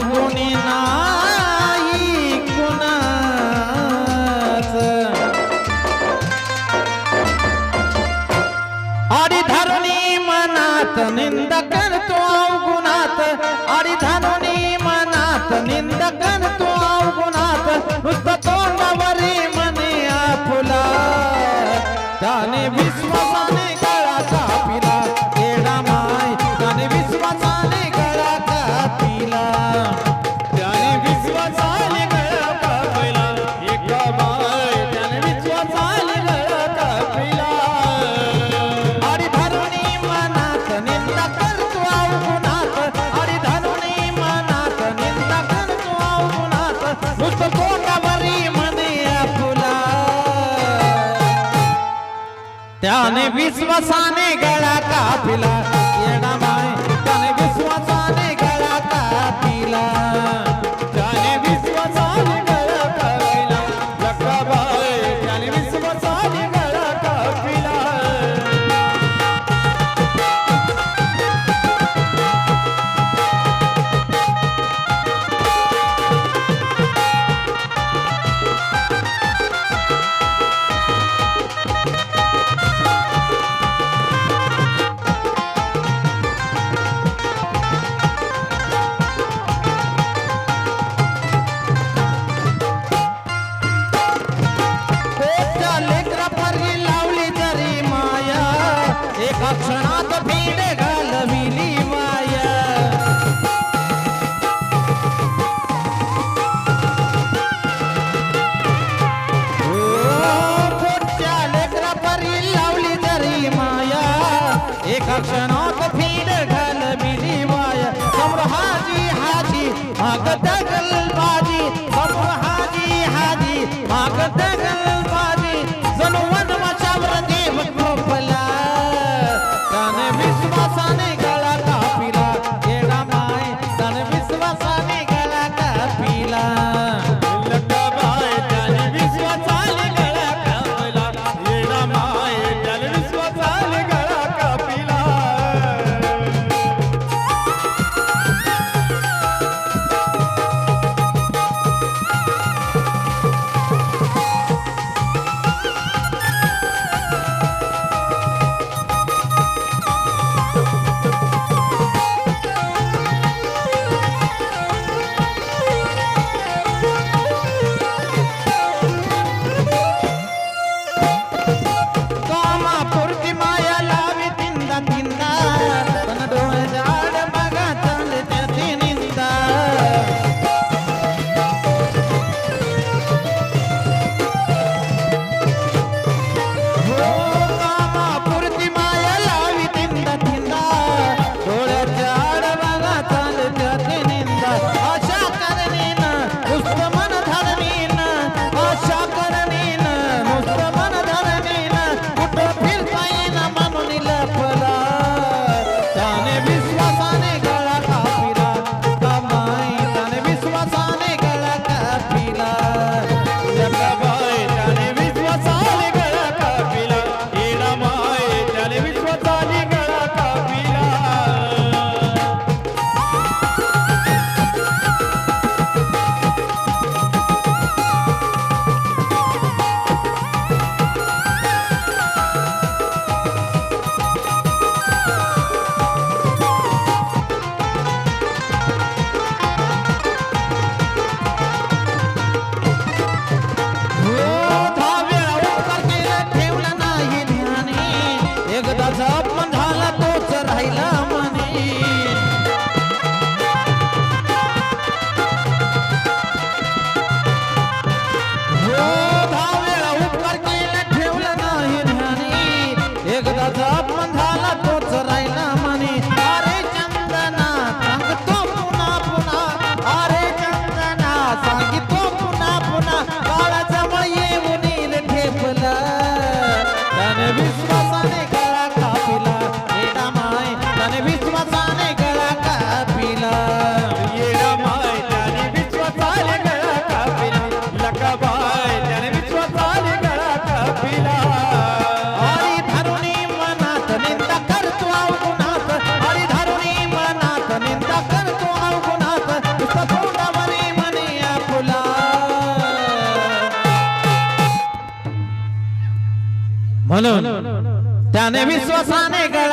कुणी नाही कुणाच. अरे धरणी मनात निंद करतो गुणात अरे धरणी त्याने विश्वासाने गळा कापिला. येणार त्याने विश्वासाने गळा कापिला. राधा म्हणून त्याने विश्वासाने गळा